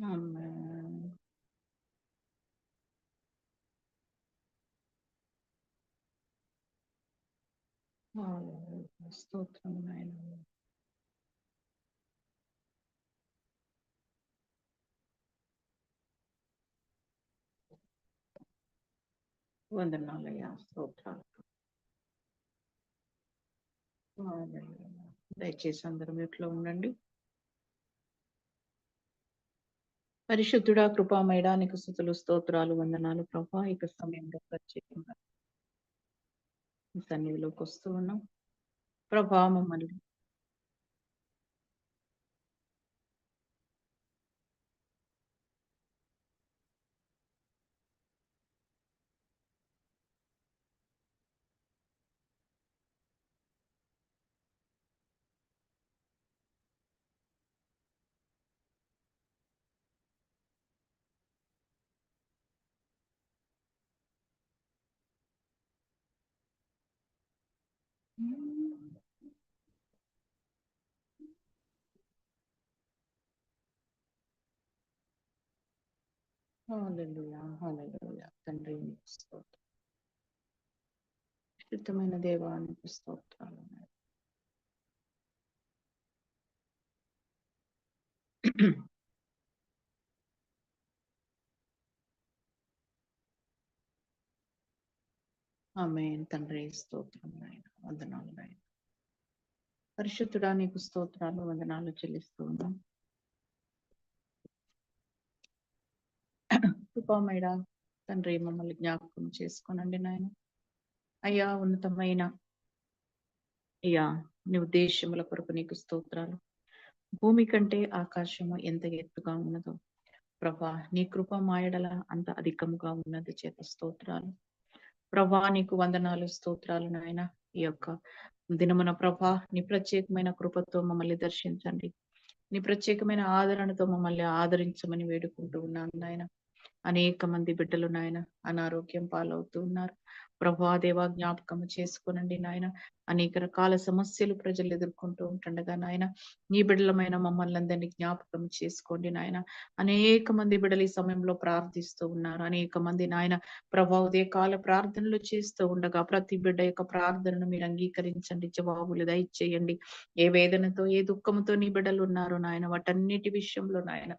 ఆమేన్. స్తోత్రం వందనాలయ్యా స్తోత్రాలు దయచేసి అందరం ఇట్లా ఉండండి పరిశుద్ధుడా కృపామయడా నీకు స్థుతులు స్తోత్రాలు వందనాలు ప్రభా. ఇక సమయంలో ప్రత్యేకంగా సన్నిధిలోకి వస్తూ ఉన్నాం. ప్రభా మమ్మల్ని హల్లెలూయా హల్లెలూయా తండ్రి నీకు స్తోత్రం శుద్ధమైన దేవానికి స్తోత్రాలు ఆమె తండ్రి స్తోత్రం నాయన వందనాలు నాయన. పరిశుద్ధుడా నీకు స్తోత్రాలు వందనాలు చెల్లిస్తూ ఉన్నాం. కృపామేడా తండ్రి మమ్మల్ని జ్ఞాపకం చేసుకోనండి నాయన. అయ్యా ఉన్నతమైన అయ్యా నీ ఉద్దేశముల కొరకు నీకు స్తోత్రాలు. భూమి కంటే ఆకాశము ఎంత ఎత్తుగా ఉన్నదో ప్రభా నీ కృప మాయడల అంత అధికముగా ఉన్నది చేత స్తోత్రాలు. ప్రభా నీకు వందనాలు స్తోత్రాలు నాయన. ఈ యొక్క దినమున ప్రభా నీ ప్రత్యేకమైన కృపతో మమ్మల్ని దర్శించండి. నీ ప్రత్యేకమైన ఆదరణతో మమ్మల్ని ఆదరించమని వేడుకుంటూ ఉన్నాను నాయన. అనేక మంది బిడ్డలు నాయన అనారోగ్యం పాలవుతూ ఉన్నారు. ప్రభా దేవా జ్ఞాపకం చేసుకోనండి నాయన. అనేక రకాల సమస్యలు ప్రజలు ఎదుర్కొంటూ ఉంటుండగా నాయన నీ బిడ్డలమైన మమ్మల్ని అందరినీ జ్ఞాపకం చేసుకోండి నాయన. అనేక మంది బిడ్డలు ఈ సమయంలో ప్రార్థిస్తూ ఉన్నారు. అనేక మంది నాయన ప్రభా ఉదయకాల ప్రార్థనలు చేస్తూ ఉండగా ప్రతి బిడ్డ యొక్క ప్రార్థనను మీరు అంగీకరించండి జవాబులు దయచేయండి. ఏ వేదనతో ఏ దుఃఖంతో నీ బిడ్డలు ఉన్నారు నాయన వాటన్నిటి విషయంలో నాయన.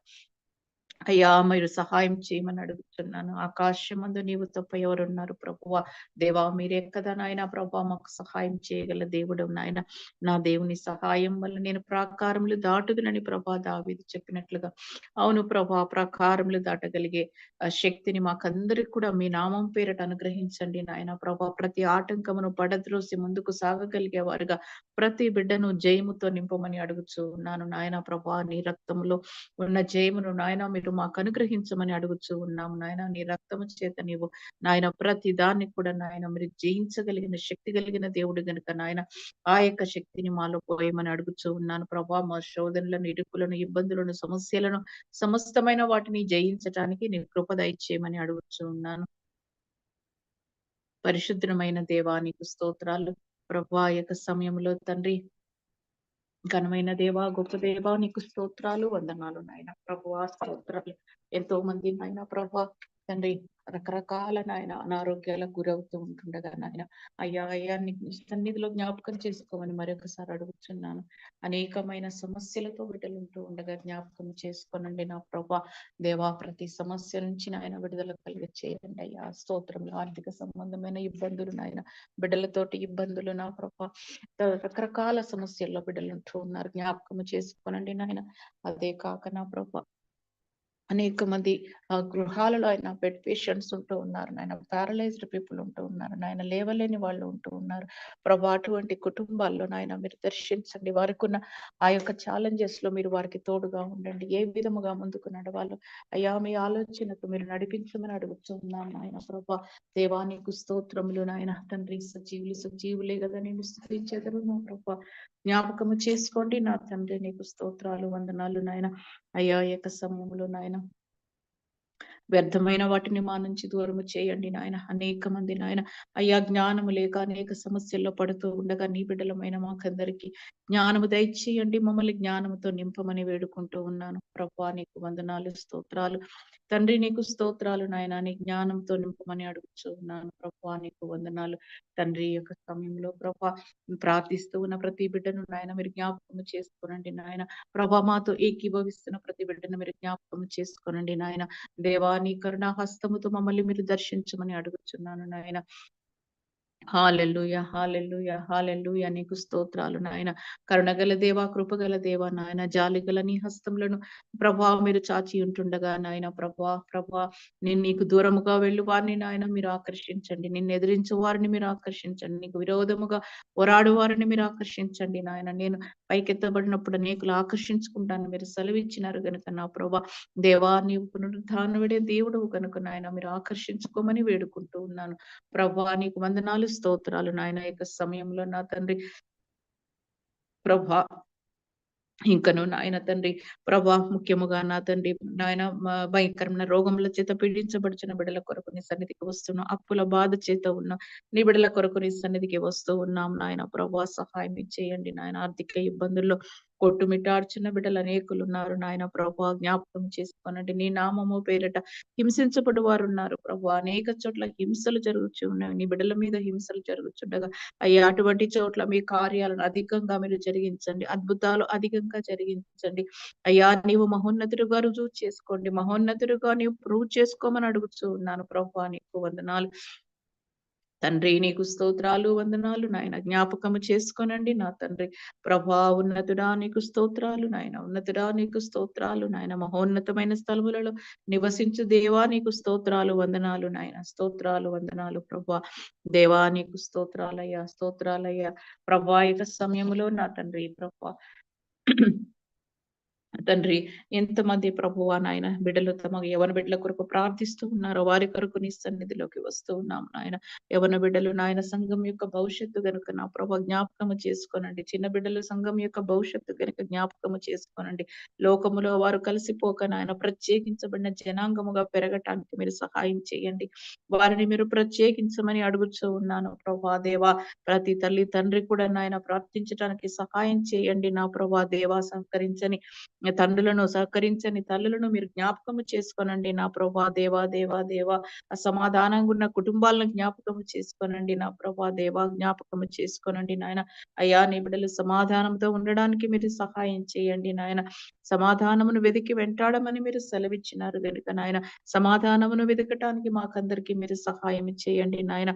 అయ్యా మీరు సహాయం చేయమని అడుగుతున్నాను. ఆకాశమందు నీవు తప్ప ఎవరున్నారు ప్రభువ? దేవా మీరే కదా నాయన ప్రభా మాకు సహాయం చేయగల దేవుడు నాయన. నా దేవుని సహాయం వల్ల నేను ప్రాకారములు దాటుదునని ప్రభా దావిది చెప్పినట్లుగా. అవును ప్రభా ప్రాకారములు దాటగలిగే ఆ శక్తిని మాకందరికి కూడా మీ నామం పేరట అనుగ్రహించండి నాయన ప్రభా ప్రతి ఆటంకమును పడద్రోసి ముందుకు సాగగలిగే వారుగా ప్రతి బిడ్డను జయముతో నింపమని అడుగుచు ఉన్నాను నాయన ప్రభా నీ రక్తంలో ఉన్న జయమును నాయన మీరు మాకు అనుగ్రహించమని అడుగుచూ ఉన్నాము నాయన. నీ రక్తము చేత నీవు నాయన ప్రతి దాన్ని కూడా నాయన మీరు జయించగలిగిన శక్తి కలిగిన దేవుడు గనుక నాయన ఆ యొక్క శక్తిని మాలో పోయమని అడుగుచూ ఉన్నాను. ప్రభా మా శోధనలను ఇరుకులను ఇబ్బందులను సమస్యలను సమస్తమైన వాటిని జయించటానికి నీ కృప దయచేయమని అడుగుచూ ఉన్నాను. పరిశుద్ధమైన దేవానికి స్తోత్రాలు. ప్రభా యొక్క సమయంలో తండ్రి ఘనమైన దేవా గొప్ప దేవా నీకు స్తోత్రాలు వందనాలు నాయన. ప్రభు స్తోత్రాలు. ఎంతో మంది నాయన ప్రభా తండ్రి రకరకాల నాయన అనారోగ్యాలకు గురవుతూ ఉంటుండగా నాయన అయ్యా అయ్యా సన్నిధిలో జ్ఞాపకం చేసుకోమని మరొకసారి అడుగుతున్నాను అనేకమైన సమస్యలతో బిడ్డలు ఉంటూ ఉండగా జ్ఞాపకం చేసుకోనండి నా ప్రభా. దేవా ప్రతి సమస్య నుంచి నాయన విడుదల కలిగ చేయండి అయ్యా. స్తోత్రంలో ఆర్థిక సంబంధమైన ఇబ్బందులు నాయన బిడ్డలతోటి ఇబ్బందులు నా ప్రభా. రకరకాల సమస్యల్లో బిడ్డలు ఉంటూ ఉన్నారు. జ్ఞాపకం చేసుకోనండి నాయన. అదే కాక నా ప్రభా అనేక మంది గృహాలలో ఆయన బెడ్ పేషెంట్స్ ఉంటూ ఉన్నారు. నాయన పారలైజ్డ్ పీపుల్ ఉంటూ ఉన్నారు. నాయన లేవలేని వాళ్ళు ఉంటూ ఉన్నారు. ప్రభా అటువంటి కుటుంబాల్లో నాయన మీరు దర్శించండి. వారికి ఉన్న ఆ యొక్క ఛాలెంజెస్లో మీరు వారికి తోడుగా ఉండండి. ఏ విధముగా ముందుకు నడవాలో అయ్యా మీ ఆలోచనకు మీరు నడిపించమని అడుగుతున్నాను ఆయన నాయన ప్రభా. దేవానికి స్తోత్రములు నాయన. తండ్రి సజీవులు సజీవులే కదా నేను స్థుతించేదరు ప్రభా. జ్ఞాపకము చేసుకోండి నా తండ్రి. నీకు స్తోత్రాలు వందనాలు నాయన. అయ్యా ఈ యొక్క సమయంలో నాయన వ్యర్థమైన వాటిని మా నుంచి దూరము చేయండి నాయన. అనేక మంది నాయన అయ్యా జ్ఞానము లేక అనేక సమస్యల్లో పడుతూ ఉండగా నీ బిడ్డలమైన మాకందరికి జ్ఞానము దయచేయండి. మమ్మల్ని జ్ఞానముతో నింపమని వేడుకుంటూ ఉన్నాను. ప్రభా నీకు వందనాలు స్తోత్రాలు. తండ్రి నీకు స్తోత్రాలు నాయన. నీ జ్ఞానంతో నింపమని అడుగుతూ ఉన్నాను. ప్రభా నీకు వందనాలు. తండ్రి యొక్క సమయంలో ప్రభా ప్రార్థిస్తూ ఉన్న ప్రతి బిడ్డను నాయన మీరు జ్ఞాపకం చేసుకోనండి నాయన. ప్రభా మాతో ఏకీభవిస్తున్న ప్రతి బిడ్డను మీరు జ్ఞాపకం చేసుకోనండి నాయన. దేవా నీ కరుణా హస్తముతో మమ్మల్ని మీరు దర్శించమని అడుగుతున్నాను నాయన. హాలెల్లుయ హాలెల్లుయ హాలెల్లుయ నీకు స్తోత్రాలు నాయన. కరుణగల దేవా కృపగల దేవా నాయన. జాలిగల నీ హస్తములను ప్రభా మీరు చాచి ఉంటుండగా నాయన. ప్రభా ప్రభా నేను నీకు దూరముగా వెళ్ళు వారిని నాయన. మీరు ఆకర్షించండి. నిన్ను ఎదిరించు వారిని మీరు ఆకర్షించండి. నీకు విరోధముగా పోరాడు వారిని మీరు ఆకర్షించండి నాయన. నేను పైకెత్తబడినప్పుడు నీకులు ఆకర్షించుకుంటాను. మీరు సెలవిచ్చినారు గనుక నా ప్రభా. దేవా నీవు పునరుద్ధానవిడే దేవుడు కనుక నాయన. మీరు ఆకర్షించుకోమని వేడుకుంటూ ఉన్నాను. ప్రభా నీకు వందనాలు స్తోత్రాలు నాయన. యొక్క సమయంలో నా తండ్రి ప్రభా ఇంకను నాయన తండ్రి ప్రభా ముఖ్యముగా నా తండ్రి నాయన భయంకరమైన రోగముల చేత పీడించబడుచున్న బిడ్డల కొరకు నీ సన్నిధికి వస్తున్నాం. అప్పుల బాధ చేత ఉన్న నీ బిడ్డల కొరకు నీ సన్నిధికి వస్తూ ఉన్నాం నాయన. ప్రభా సహాయం చేయండి నాయన. ఆర్థిక ఇబ్బందుల్లో కొట్టుమిట్టాడుచున్న బిడ్డలు అనేకులు ఉన్నారు నాయన ప్రభు జ్ఞాపకం చేసుకోనండి. నీ నామము పేరిట హింసించబడి వారు ఉన్నారు ప్రభు అనేక చోట్ల హింసలు జరుగుతున్నాయి నీ బిడ్డల మీద హింసలు జరుగుతుండగా అయ్యా అటువంటి చోట్ల మీ కార్యాలను అధికంగా మీరు జరిగించండి. అద్భుతాలు అధికంగా జరిగించండి. అయ్యా నీవు మహోన్నతుడుగా రుజువు చేసుకోండి మహోన్నతుడుగా నీవు ప్రూవ్ చేసుకోమని అడుగుతూ ఉన్నాను. ప్రభు నీకు వందనాలు. తండ్రి నీకు స్తోత్రాలు వందనాలు నాయన. జ్ఞాపకము చేసుకోనండి నా తండ్రి. ప్రభా ఉన్నతుడా నీకు స్తోత్రాలు నాయన. ఉన్నతుడా నీకు స్తోత్రాలు నాయన. మహోన్నతమైన స్థలములలో నివసించు దేవా నీకు స్తోత్రాలు వందనాలు నాయన. స్తోత్రాలు వందనాలు ప్రభా. దేవా నీకు స్తోత్రాలయ్యా స్తోత్రాలయ్యా. ప్రభా ఇక సమయంలో నా తండ్రి ప్రభా. తండ్రి ఎంతమంది ప్రభువా నాయన బిడ్డలు తమ యవన బిడ్డల కొరకు ప్రార్థిస్తూ ఉన్నారో వారి కొరకు నీ సన్నిధిలోకి వస్తూ ఉన్నాం నాయన. యవన బిడ్డలు నాయన సంఘం యొక్క భవిష్యత్తు గనుక నా ప్రభు జ్ఞాపకము చేసుకోనండి. చిన్న బిడ్డలు సంఘం యొక్క భవిష్యత్తు గనుక జ్ఞాపకము చేసుకోనండి. లోకములో వారు కలిసిపోక నాయన ప్రత్యేకించబడిన జనాంగముగా పెరగటానికి మీరు సహాయం చేయండి. వారిని మీరు ప్రత్యేకించమని అడుగుతూ ఉన్నాను ప్రభా దేవా. ప్రతి తల్లి తండ్రి కూడా నాయన ప్రార్థించడానికి సహాయం చేయండి నా ప్రభా దేవా. సహకరించని తండ్రులను సహకరించని తల్లులను మీరు జ్ఞాపకం చేసుకోనండి. నా ప్రభా దేవా దేవా దేవా. అసమాధానంగా ఉన్న కుటుంబాలను జ్ఞాపకం చేసుకోనండి. నా ప్రభా దేవా జ్ఞాపకము చేసుకోనండి నాయన. అయ్యా నీ బిడ్డలు సమాధానంతో ఉండడానికి మీరు సహాయం చేయండి నాయన. సమాధానమును వెతికి వెంటాడమని మీరు సెలవిచ్చినారు కనుక నాయన. సమాధానమును వెతకటానికి మాకందరికీ మీరు సహాయం చేయండి నాయన.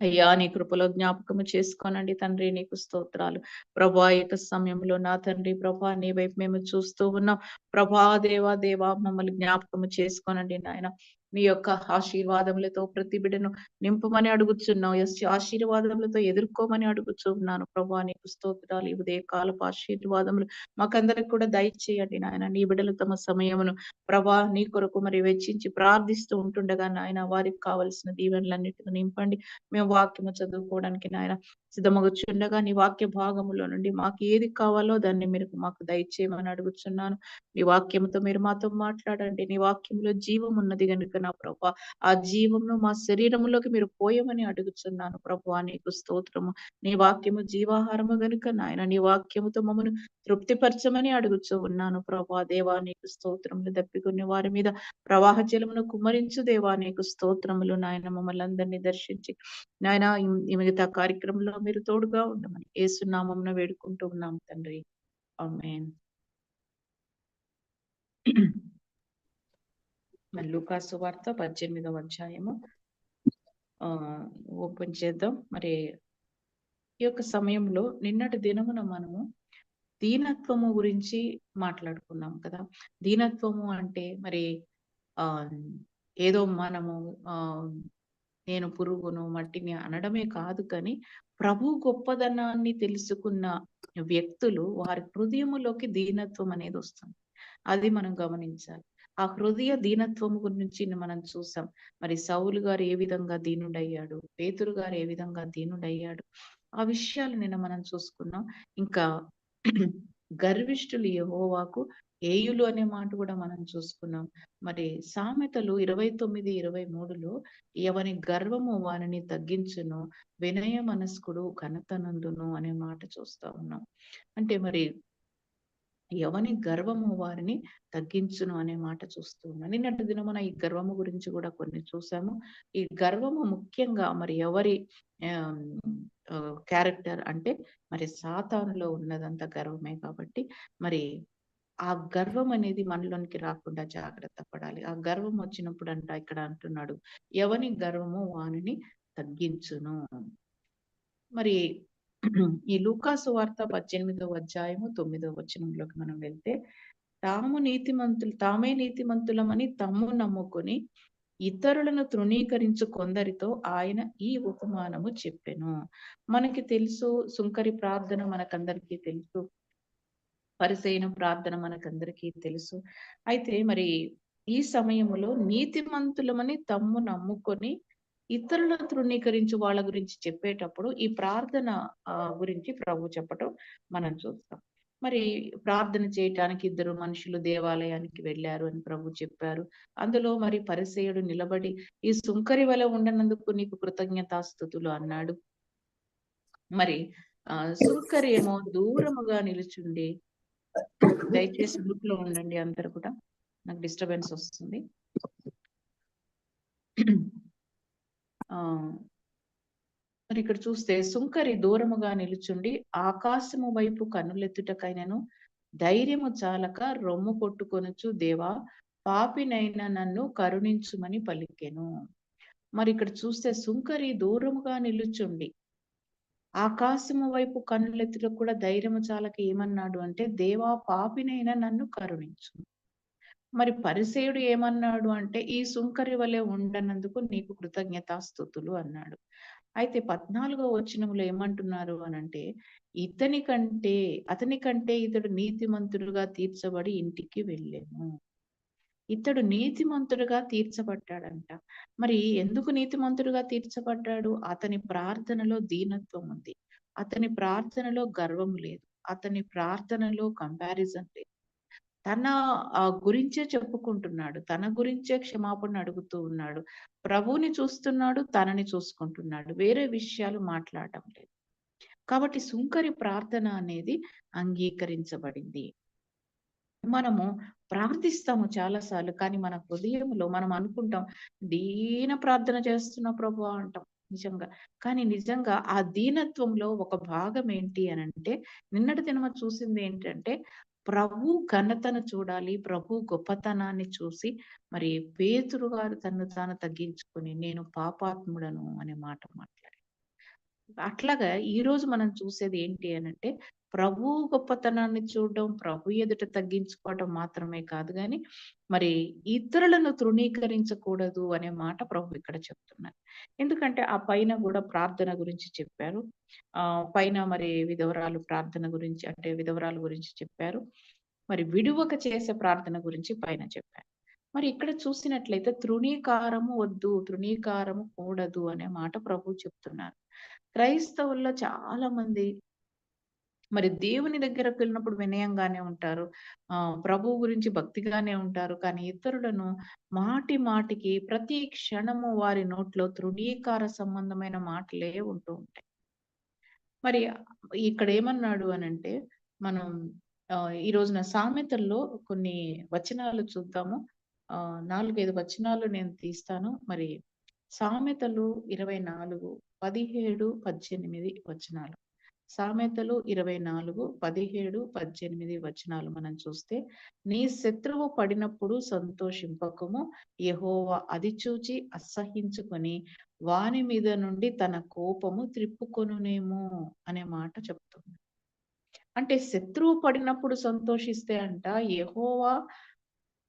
అయ్యా నీ కృపలో జ్ఞాపకము చేసుకోనండి తండ్రి నీకు స్తోత్రాలు. ప్రభా యొక్క సమయంలో నా తండ్రి ప్రభా నీ వైపు మేము చూస్తూ ఉన్నాం. ప్రభా దేవా దేవా మమ్మల్ని జ్ఞాపకము చేసుకోనండి నాయన. నీ యొక్క ఆశీర్వాదములతో ప్రతి బిడ్డను నింపమని అడుగుతున్నావు ఎస్ ఆశీర్వాదములతో ఎదుర్కోమని అడుగుతున్నాను ప్రభా నీకు స్తోత్రాలు ఉదయ కాలపు ఆశీర్వాదములు మాకందరికి కూడా దయచేయండి నాయన. నీ బిడ్డలు తమ సమయమును ప్రభా నీ కొరకు మరి వెచ్చించి ప్రార్థిస్తూ ఉంటుండగా నాయన వారికి కావలసిన దీవెనలన్నిటిని నింపండి. మేము వాక్యము చదువుకోవడానికి నాయన సిద్ధమగుచుండగా నీ వాక్య భాగములో నుండి మాకు ఏది కావాలో దాన్ని మీరు మాకు దయచేయమని అడుగుతున్నాను నీ వాక్యముతో మీరు మాతో మాట్లాడండి. నీ వాక్యంలో జీవం ఉన్నది కనుక అడుగుతున్నా ప్రభా. ఆ జీవమును మా శరీరములోకి మీరు పోయమని అడుగుతున్నాను ప్రభు. నీకు స్తోత్రము. నీ వాక్యము జీవాహారము గనుక నాయన నీ వాక్యముతో మమ్మను తృప్తిపరచమని అడుగుచూ ఉన్నాను ప్రభా. దేవా నీకు స్తోత్రములు దప్పికొని వారి మీద ప్రవాహ జలమును కుమరించు దేవా. నీకు స్తోత్రములు నాయన మమ్మల్ని అందరినీ దర్శించి నాయన మిగతా కార్యక్రమంలో మీరు తోడుగా ఉండమని ఏసునామం వేడుకుంటూ ఉన్నాం తండ్రి. ఆమేన్. మరి లూకాసు వార్త పద్దెనిమిదవ అధ్యాయము. ఆ ఓపెన్ చేద్దాం. మరి ఈ యొక్క సమయంలో నిన్నటి దినమున మనము దీనత్వము గురించి మాట్లాడుకున్నాం కదా. దీనత్వము అంటే మరి ఆ ఏదో మనము ఆ నేను పురుగును మట్టిని అనడమే కాదు కానీ ప్రభు గొప్పదనాన్ని తెలుసుకున్న వ్యక్తులు వారి హృదయములోకి దీనత్వం అనేది వస్తుంది. అది మనం గమనించాలి. ఆ హృదయ దీనత్వం గురించి మనం చూసాం. మరి సౌలు గారు ఏ విధంగా దీనుడయ్యాడు? పేతురు గారు ఏ విధంగా దీనుడయ్యాడు? ఆ విషయాలు నిన్న మనం చూసుకున్నాం. ఇంకా గర్విష్ఠులు యహోవాకు ఏయులు అనే మాట కూడా మనం చూసుకున్నాం. మరి సామెతలు ఇరవై తొమ్మిది ఇరవై మూడులో ఎవని గర్వము వానిని తగ్గించును వినయ మనస్కుడు ఘనతనందును అనే మాట చూస్తా ఉన్నాం. అంటే మరి ఎవని గర్వము వారిని తగ్గించును అనే మాట చూస్తూ ఉన్నాను నిన్నటి దినమున ఈ గర్వము గురించి కూడా కొన్ని చూసాము. ఈ గర్వము ముఖ్యంగా మరి ఎవరి క్యారెక్టర్ అంటే మరి సాతానులో ఉన్నదంతా గర్వమే కాబట్టి మరి ఆ గర్వం అనేది మనలోనికి రాకుండా జాగ్రత్త పడాలి. ఆ గర్వం వచ్చినప్పుడు అంట ఇక్కడ అంటున్నాడు ఎవని గర్వము వానిని తగ్గించును. మరి ఈ లూకాసు వార్త పద్దెనిమిదవ అధ్యాయము తొమ్మిదవ వచనంలోకి మనం వెళ్తే తాము నీతిమంతులు తామే నీతిమంతులమని తమ్ము నమ్ముకొని ఇతరులను తృణీకరించు కొందరితో ఆయన ఈ ఉపమానము చెప్పెను. మనకి తెలుసు సుంకరి ప్రార్థన మనకందరికీ తెలుసు. పరిసైన ప్రార్థన మనకందరికీ తెలుసు. అయితే మరి ఈ సమయంలో నీతిమంతులమని తమ్ము నమ్ముకొని ఇతరులను తృణీకరించి వాళ్ళ గురించి చెప్పేటప్పుడు ఈ ప్రార్థన గురించి ప్రభు చెప్పటం మనం చూస్తాం. మరి ప్రార్థన చేయటానికి ఇద్దరు మనుషులు దేవాలయానికి వెళ్ళారు అని ప్రభు చెప్పారు. అందులో మరి పరిసేయుడు నిలబడి ఈ సుంకరి వల ఉండనందుకు నీకు కృతజ్ఞతాస్థుతులు అన్నాడు. మరి ఆ సుంకరి ఏమో దూరముగా నిలుచుండి దయచేసి గ్రూప్లో ఉండండి అందరు కూడా. నాకు డిస్టర్బెన్స్ వస్తుంది. మరి ఇక్కడ చూస్తే సుంకరి దూరముగా నిలుచుండి ఆకాశము వైపు కన్నులెత్తుటకైనను ధైర్యము చాలక రొమ్ము కొట్టుకొనుచు దేవా పాపినైనా నన్ను కరుణించుమని పలికెను. మరి ఇక్కడ చూస్తే సుంకరి దూరముగా నిలుచుండి ఆకాశము వైపు కన్నులెత్తుటకు కూడా ధైర్యము చాలక ఏమన్నాడు అంటే దేవా పాపినైనా నన్ను కరుణించు. మరి పరిసేయుడు ఏమన్నాడు అంటే ఈ సుంకరి వలె ఉండనందుకు నీకు కృతజ్ఞతాస్థుతులు అన్నాడు. అయితే పద్నాలుగో వచనంలో ఏమంటున్నారు అనంటే ఇతని కంటే అతని కంటే ఇతడు నీతిమంతుడుగా తీర్చబడి ఇంటికి వెళ్ళాను. ఇతడు నీతిమంతుడుగా తీర్చబడ్డాడంట. మరి ఎందుకు నీతిమంతుడుగా తీర్చబడ్డాడు? అతని ప్రార్థనలో దీనత్వం ఉంది. అతని ప్రార్థనలో గర్వం లేదు. అతని ప్రార్థనలో కంపారిజన్ లేదు. తన గురించే చెప్పుకుంటున్నాడు. తన గురించే క్షమాపణ అడుగుతూ ఉన్నాడు. ప్రభువుని చూస్తున్నాడు తనని చూసుకుంటున్నాడు. వేరే విషయాలు మాట్లాడటం లేదు. కాబట్టి సుంకరి ప్రార్థన అనేది అంగీకరించబడింది. మనము ప్రార్థిస్తాము చాలాసార్లు కానీ మన హృదయంలో మనం అనుకుంటాం దీన ప్రార్థన చేస్తున్న ప్రభు అంటాం నిజంగా. కానీ నిజంగా ఆ దీనత్వంలో ఒక భాగం ఏంటి అని అంటే నిన్నటి దినమ చూసింది ఏంటంటే ప్రభు ఘనతను చూడాలి ప్రభు గొప్పతనాన్ని చూసి మరి పేతురు గారు తను తాను తగ్గించుకొని నేను పాపాత్ముడను అనే మాట మాట్లాడారు. అట్లాగా ఈ రోజు మనం చూసేది ఏంటి అని అంటే ప్రభు గొప్పతనాన్ని చూడడం ప్రభు ఎదుట తగ్గించుకోవడం మాత్రమే కాదు కానీ మరి ఇతరులను తృణీకరించకూడదు అనే మాట ప్రభు ఇక్కడ చెప్తున్నారు. ఎందుకంటే ఆ పైన కూడా ప్రార్థన గురించి చెప్పారు. ఆ పైన మరి విధవరాలు ప్రార్థన గురించి అంటే విధవరాల గురించి చెప్పారు. మరి విడువక చేసే ప్రార్థన గురించి పైన చెప్పారు. మరి ఇక్కడ చూసినట్లయితే తృణీకారము వద్దు తృణీకారము కూడదు అనే మాట ప్రభు చెప్తున్నారు. క్రైస్తవుల్లో చాలా మంది మరి దేవుని దగ్గరకు వెళ్ళినప్పుడు వినయంగానే ఉంటారు. ఆ ప్రభువు గురించి భక్తిగానే ఉంటారు. కానీ ఇతరులను మాటి మాటికి ప్రతి క్షణము వారి నోట్లో తృణీకార సంబంధమైన మాటలే ఉంటూ ఉంటాయి. మరి ఇక్కడ ఏమన్నాడు అనంటే మనం ఈ రోజున సామెతల్లో కొన్ని వచనాలు చూద్దాము. ఆ నాలుగైదు వచనాలు నేను తీస్తాను. మరి సామెతలు ఇరవై నాలుగు పదిహేడు పద్దెనిమిది వచనాలు. సామెతలు ఇరవై నాలుగు పదిహేడు పద్దెనిమిది వచనాలు మనం చూస్తే నీ శత్రువు పడినప్పుడు సంతోషింపకము. యహోవా అది చూచి అసహించుకొని వాని మీద నుండి తన కోపము త్రిప్పుకొనునేమో అనే మాట చెప్తుంది. అంటే శత్రువు పడినప్పుడు సంతోషిస్తే అంట యహోవా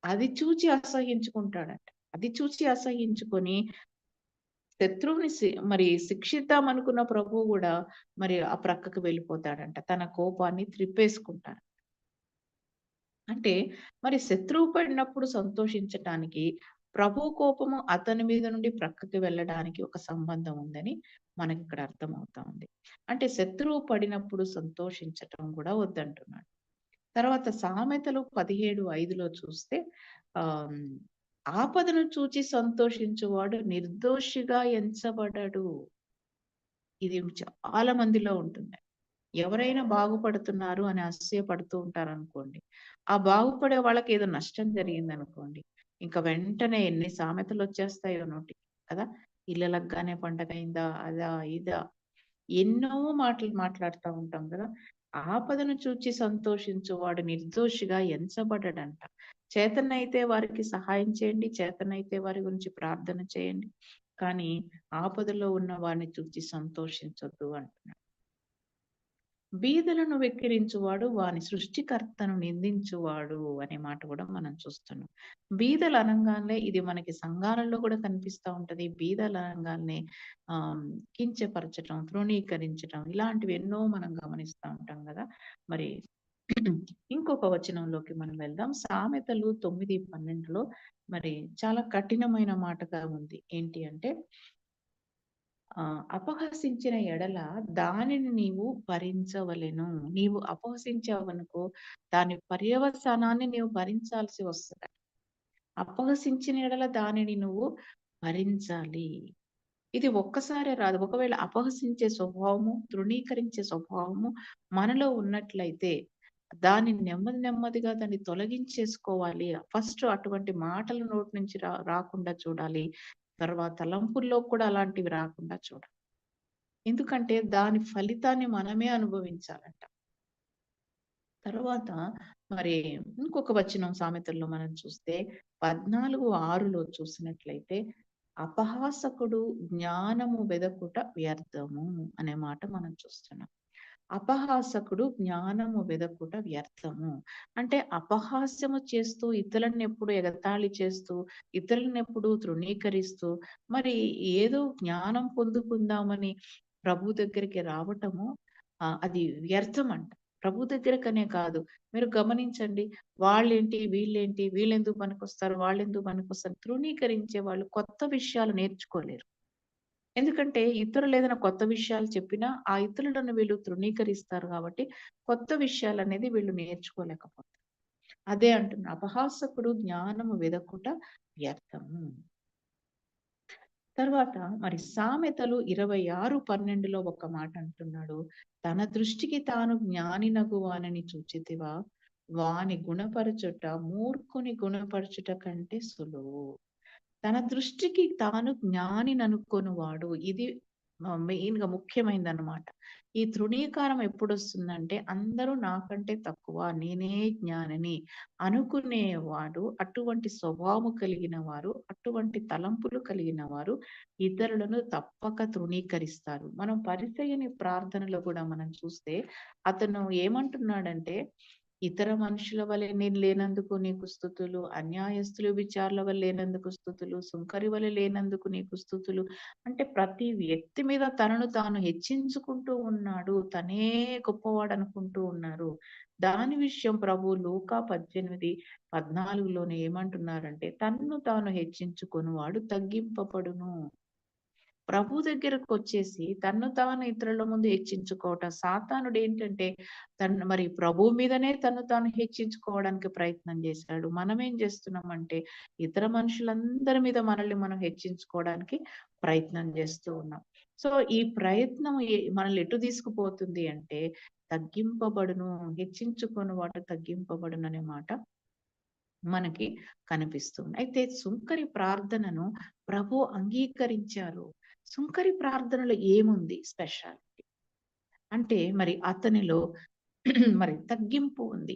అది చూచి అసహించుకుంటాడంట. అది చూచి అసహించుకొని శత్రువుని మరి శిక్షిద్దాం అనుకున్న ప్రభు కూడా మరి ఆ ప్రక్కకు వెళ్ళిపోతాడంట. తన కోపాన్ని త్రిప్పేసుకుంటాడు. అంటే మరి శత్రువు పడినప్పుడు సంతోషించటానికి ప్రభు కోపము అతని మీద నుండి ప్రక్కకి వెళ్ళడానికి ఒక సంబంధం ఉందని మనకి ఇక్కడ అర్థమవుతా ఉంది. అంటే శత్రువు పడినప్పుడు సంతోషించటం కూడా వద్దంటున్నాడు. తర్వాత సామెతలు పదిహేడు ఐదులో చూస్తే ఆ ఆపదను చూచి సంతోషించువాడు నిర్దోషిగా ఎంచబడడు. ఇది చాలా మందిలో ఉంటుంది. ఎవరైనా బాగుపడుతున్నారు అని అసూయపడుతూ ఉంటారనుకోండి. ఆ బాగుపడే వాళ్ళకి ఏదో నష్టం జరిగిందనుకోండి. ఇంకా వెంటనే ఎన్ని సామెతలు వచ్చేస్తాయో నోటి కదా! ఇళ్ళలగ్గానే పండగ అయిందా అదా? ఇదా? ఎన్నో మాటలు మాట్లాడుతా ఉంటాం కదా ఆపదను చూచి సంతోషించువాడు నిర్దోషిగా ఎంచబడడంట. చేతనైతే వారికి సహాయం చేయండి. చేతనైతే వారి గురించి ప్రార్థన చేయండి. కానీ ఆపదలో ఉన్న వారిని చూచి సంతోషించొద్దు అంటున్నాడు. బీదలను వెక్కిరించువాడు వాని సృష్టికర్తను నిందించువాడు అనే మాట కూడా మనం చూస్తున్నాం. బీదలు అనంగానే ఇది మనకి సంఘాలలో కూడా కనిపిస్తా ఉంటది. బీదలు అనంగానే ఆ కించపరచటం, తృణీకరించటం ఇలాంటివి ఎన్నో మనం గమనిస్తా ఉంటాం కదా మరి ఇంకొక వచనంలోకి మనం వెళ్దాం. సామెతలు 9:12లో మరి చాలా కఠినమైన మాటగా ఉంది. ఏంటి అంటే ఆ అపహసించిన ఎడల దానిని నీవు భరించవలెను. నీవు అపహసించావనుకో దాని పర్యవసానాన్ని నీవు భరించాల్సి వస్తుంది అపహసించిన ఎడల దానిని నువ్వు భరించాలి. ఇది ఒక్కసారే రాదు. ఒకవేళ అపహసించే స్వభావము, తృణీకరించే స్వభావము మనలో ఉన్నట్లయితే దాన్ని నెమ్మది నెమ్మదిగా దాన్ని తొలగించేసుకోవాలి. ఫస్ట్ అటువంటి మాటలు నోటి నుంచి రా రాకుండా చూడాలి. తర్వాత తలంపుల్లో కూడా అలాంటివి రాకుండా చూడాలి. ఎందుకంటే దాని ఫలితాన్ని మనమే అనుభవించాలంట. తర్వాత మరి ఇంకొక వచనం సామెతల్లో మనం చూస్తే 14:6లో చూసినట్లయితే అపహాసకుడు జ్ఞానము వెదకుట వ్యర్థము అనే మాట మనం చూస్తున్నాం. అపహాసకుడు జ్ఞానము వెదకుట వ్యర్థము. అంటే అపహాస్యము చేస్తూ ఇతరులను ఎప్పుడు ఎగతాళి చేస్తూ, ఇతరులను ఎప్పుడు తృణీకరిస్తూ మరి ఏదో జ్ఞానం పొందుకుందామని ప్రభు దగ్గరికి రావటము అది వ్యర్థం అంట ప్రభు దగ్గరకనే కాదు. మీరు గమనించండి. వాళ్ళేంటి, వీళ్ళేంటి, వీళ్ళెందుకు పనికొస్తారు, వాళ్ళెందుకు పనికొస్తారు తృణీకరించే వాళ్ళు కొత్త విషయాలు నేర్చుకోలేరు. ఎందుకంటే ఇతరులు ఏదైనా కొత్త విషయాలు చెప్పినా, ఆ ఇతరులను వీళ్ళు తృణీకరిస్తారు కాబట్టి కొత్త విషయాలు అనేది వీళ్ళు నేర్చుకోలేకపోతారు. అదే అంటున్న అపహాసకుడు జ్ఞానము వెదకుట వ్యర్థము. తర్వాత మరి సామెతలు 26:12లో ఒక మాట అంటున్నాడు. తన దృష్టికి తాను జ్ఞానినగు వానని చూచితివా? వాని గుణపరచుట మూర్ఖుని గుణపరచుట కంటే సులువు. తన దృష్టికి తాను జ్ఞానిననుకొనువాడు. ఇది మెయిన్గా ముఖ్యమైనది అనమాట ఈ తృణీకారం ఎప్పుడొస్తుందంటే అందరూ నాకంటే తక్కువ, నేనే జ్ఞానిని అనుకునేవాడు అటువంటి స్వభావము కలిగిన వారు, అటువంటి తలంపులు కలిగిన వారు ఇతరులను తప్పక తృణీకరిస్తారు. మనం పరిసయ్యుని ప్రార్థనలో కూడా మనం చూస్తే అతను ఏమంటున్నాడంటే ఇతర మనుషుల వలె నేను లేనందుకు నీకు స్థుతులు అన్యాయస్తులు విచారుల వల్ల లేనందుకు స్థుతులు సుంకరి వలె లేనందుకు నీకు స్థుతులు అంటే ప్రతి వ్యక్తి మీద తనను తాను హెచ్చించుకుంటూ ఉన్నాడు. తనే గొప్పవాడు అనుకుంటూ ఉన్నారు. దాని విషయం ప్రభు లూకా 18:14లోనే ఏమంటున్నారంటే తన్ను తాను హెచ్చించుకొనువాడు తగ్గింపబడును. ప్రభు దగ్గరకు వచ్చేసి తన్ను తాను ఇతరుల ముందు హెచ్చించుకోవటం. సాతానుడు ఏంటంటే తను మరి ప్రభువు మీదనే తను తాను హెచ్చించుకోవడానికి ప్రయత్నం చేశాడు. మనం ఏం చేస్తున్నామంటే ఇతర మనుషులందరి మీద మనల్ని మనం హెచ్చించుకోవడానికి ప్రయత్నం చేస్తూ ఉన్నాం. సో, ఈ ప్రయత్నం మనల్ని ఎటు తీసుకుపోతుంది అంటే తగ్గింపబడును, హెచ్చించుకొని వాట తగ్గింపబడును అనే మాట మనకి కనిపిస్తుంది. అయితే సుంకరి ప్రార్థనను ప్రభు అంగీకరించారు. సుంకరి ప్రార్థనలో ఏముంది స్పెషాలిటీ? అంటే మరి అతనిలో మరి తగ్గింపు ఉంది.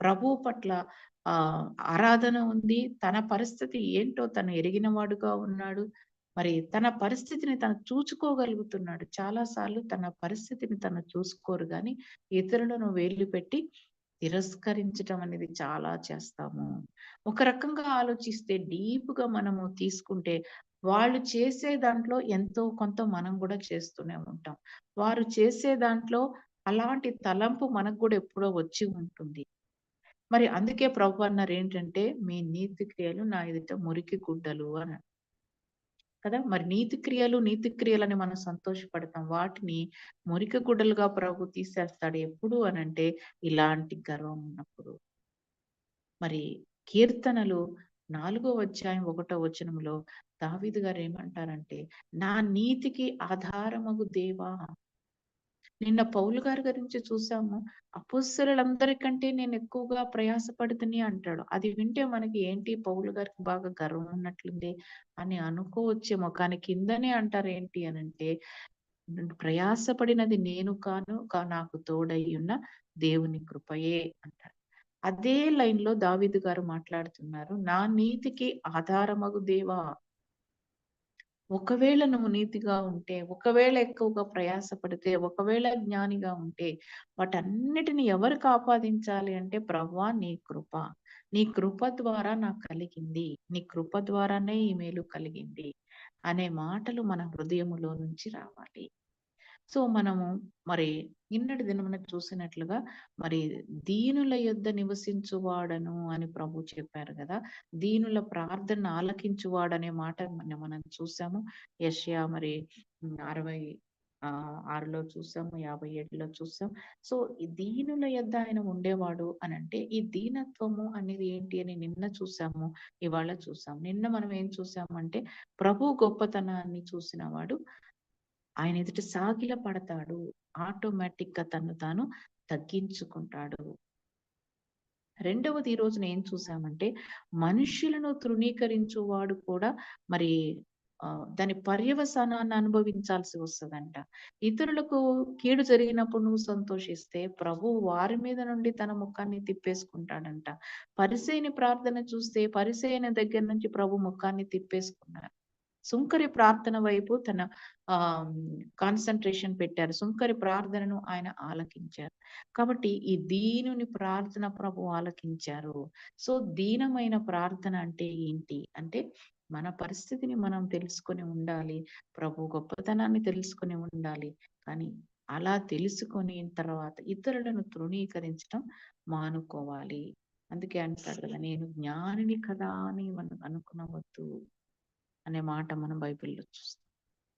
ప్రభువు పట్ల ఆరాధన ఉంది. తన పరిస్థితి ఏంటో తను ఎరిగినవాడుగా ఉన్నాడు. మరి తన పరిస్థితిని తను చూచుకోగలుగుతున్నాడు. చాలా సార్లు తన పరిస్థితిని తను చూసుకోరు గానీ ఇతరులను వేలు పెట్టి తిరస్కరించటం అనేది చాలా చేస్తాము. ఒక రకంగా ఆలోచిస్తే డీప్‌గా మనము తీసుకుంటే వాళ్ళు చేసే దాంట్లో ఎంతో కొంత మనం కూడా చేస్తూనే ఉంటాం. వారు చేసే దాంట్లో అలాంటి తలంపు మనకు కూడా ఎప్పుడో వచ్చి ఉంటుంది. మరి అందుకే ప్రభు అన్నారేంటంటే మీ నీతి క్రియలు నా ఎదుట మురికి గుడ్డలు అని కదా మరి నీతి క్రియలు నీతి క్రియలని మనం సంతోషపడతాం వాటిని మురికి గుడ్డలుగా ప్రభు తీసేస్తాడు ఎప్పుడు అనంటే ఇలాంటి గర్వం ఉన్నప్పుడు మరి కీర్తనలు నాలుగో అధ్యాయం ఒకటో వచనంలో దావీదు గారు ఏమంటారంటే నా నీతికి ఆధారమగు దేవా? నిన్న పౌలు గారి గురించి చూసాము. అపుస్సులందరికంటే నేను ఎక్కువగా ప్రయాసపడుతుని అంటాడు. అది వింటే మనకి ఏంటి పౌలు గారికి బాగా గర్వం ఉన్నట్లుంది అని అనుకోవచ్చేమో. కానీ కిందనే అంటారు ఏంటి అని అంటే ప్రయాసపడినది నేను కాను నాకు తోడై ఉన్న దేవుని కృపయే అంటారు. అదే లైన్లో దావిదు గారు మాట్లాడుతున్నారు నా నీతికి ఆధారమగు దేవా. ఒకవేళ నువ్వు నీతిగా ఉంటే ఒకవేళ ఎక్కువగా ప్రయాసపడితే ఒకవేళ జ్ఞానిగా ఉంటే వాటన్నిటిని ఎవరికి ఆపాదించాలి అంటే ప్రవ్వా నీ కృప. నీ కృప ద్వారా నాకు కలిగింది. నీ కృప ద్వారానే ఈ మేలు కలిగింది. అనే మాటలు మన హృదయములో నుంచి రావాలి. సో మనము మరి నిన్నటి దినమున చూసినట్లుగా మరి దీనుల యుద్ధ నివసించువాడను అని ప్రభు చెప్పారు కదా. దీనుల ప్రార్థన ఆలకించువాడనే మాట మనం చూసాము. యష్యా మరి అరవై ఆ ఆరులో చూసాము యాభై ఏడులో చూసాం. సో ఈ దీనుల యొద్ద ఆయన ఉండేవాడు అని అంటే ఈ దీనత్వము అనేది ఏంటి అని నిన్న చూసాము ఇవాళ చూసాం నిన్న మనం ఏం చూసామంటే ప్రభు గొప్పతనాన్ని చూసిన వాడు. ఆయన ఎదుట సాగిల పడతాడు. ఆటోమేటిక్గా తను తాను తగ్గించుకుంటాడు. రెండవది ఈ రోజున ఏం చూసామంటే మనుషులను తృణీకరించువాడు కూడా మరి దాని పర్యవసానాన్ని అనుభవించాల్సి వస్తుందంట. ఇతరులకు కీడు జరిగినప్పుడు నువ్వు సంతోషిస్తే ప్రభు వారి మీద నుండి తన ముఖాన్ని తిప్పేసుకుంటాడంట. పరిసేని ప్రార్థన చూస్తే పరిసేని దగ్గర నుంచి ప్రభు ముఖాన్ని తిప్పేసుకున్నారు సుంకరి ప్రార్థన వైపు తన ఆ కాన్సన్ట్రేషన్ పెట్టారు. సుంకరి ప్రార్థనను ఆయన ఆలకించారు. కాబట్టి ఈ దీనుని ప్రార్థన ప్రభు ఆలకించారు. సో దీనమైన ప్రార్థన అంటే ఏంటి? అంటే మన పరిస్థితిని మనం తెలుసుకొని ఉండాలి. ప్రభు గొప్పతనాన్ని తెలుసుకొని ఉండాలి. కానీ అలా తెలుసుకొని తర్వాత ఇతరులను తృణీకరించడం మానుకోవాలి. అందుకే అంటారు కదా నేను జ్ఞానిని కదా అని మనం అనుకునవద్దు. అనే మాట మనం బైబిల్లో చూస్తాం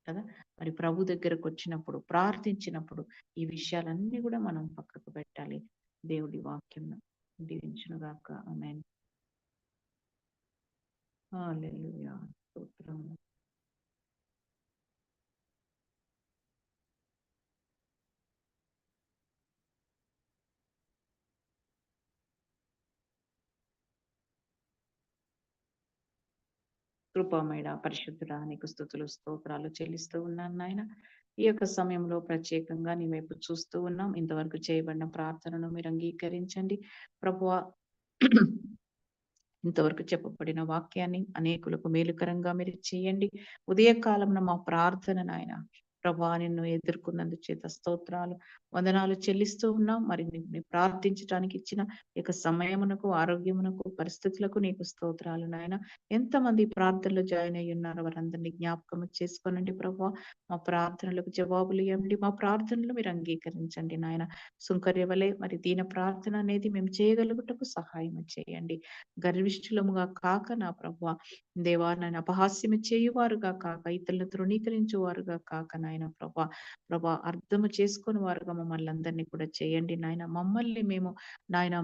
కదా? మరి ప్రభు దగ్గరకు వచ్చినప్పుడు ప్రార్థించినప్పుడు ఈ విషయాలన్నీ కూడా మనం పక్కకు పెట్టాలి. దేవుడి వాక్యం దీవించునుగాక. ఆమె స్తోత్రం కృపమైన పరిశుద్ధుడా నీకు స్థుతులు స్తోత్రాలు చెల్లిస్తూ ఉన్నాను నాయన. ఈ యొక్క సమయంలో ప్రత్యేకంగా నీ వైపు చూస్తూ ఉన్నాం. ఇంతవరకు చేయబడిన ప్రార్థనను మీరు అంగీకరించండి. ప్రభువ ఇంతవరకు చెప్పబడిన వాక్యాన్ని అనేకులకు మేలుకరంగా మీరు చేయండి. ఉదయకాలంలో మా ప్రార్థన నాయన ప్రభా నిన్ను ఎదుర్కొన్నందు చేత స్తోత్రాలు వందనాలు చెల్లిస్తూ ఉన్నాం. మరి ప్రార్థించడానికి ఇచ్చిన ఇక సమయమునకు ఆరోగ్యమునకు పరిస్థితులకు నీకు స్తోత్రాలు నాయన. ఎంతమంది ప్రార్థనలు జాయిన్ అయ్యి ఉన్నారు వారందరినీ జ్ఞాపకం చేసుకోనండి ప్రభా. మా ప్రార్థనలకు జవాబులు ఇవ్వండి. మా ప్రార్థనలు మీరు అంగీకరించండి నాయన. సుంకర్యవలే మరి దీన ప్రార్థన అనేది మేము చేయగలుగుటకు సహాయం చేయండి. గర్విష్ఠులముగా కాక నా ప్రభా. దేవా నన్ను అపహాస్యము చేయువారుగా కాక ఇతరులను తృణీకరించేవారుగా కాక నాయన. ప్రభా ప్రభా అర్థము చేసుకుని వారుగా మమ్మల్ని అందరినీ కూడా చేయండి నాయన. మమ్మల్ని మేము నాయన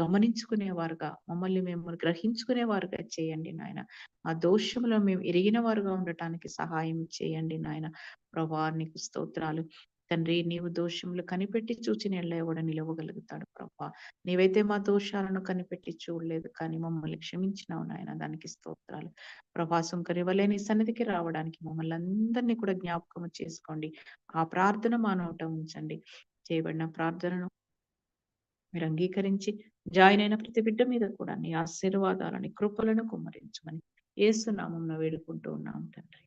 గమనించుకునేవారుగా మమ్మల్ని మేము గ్రహించుకునేవారుగా చేయండి నాయన. ఆ దోషంలో మేము ఎరిగిన వారుగా ఉండటానికి సహాయం చేయండి నాయన. ప్రభా నీకు స్తోత్రాలు. తండ్రి నీవు దోషములు కనిపెట్టి చూచి నీళ్ళ కూడా నిలవగలుగుతాడు ప్రభా. నీవైతే మా దోషాలను కనిపెట్టి చూడలేదు కానీ మమ్మల్ని క్షమించినావు నాయన దానికి స్తోత్రాలు. ప్రభాసం కరివలేని సన్నిధికి రావడానికి మమ్మల్ని అందరినీ కూడా జ్ఞాపకం చేసుకోండి. ఆ ప్రార్థన మానవటం ఉంచండి. చేయబడిన ప్రార్థనను మీరు అంగీకరించి జాయిన్ అయిన ప్రతి బిడ్డ మీద కూడా నీ ఆశీర్వాదాలని కృపలను కుమ్మరించమని ఏసునామం వేడుకుంటూ ఉన్నాం తండ్రి.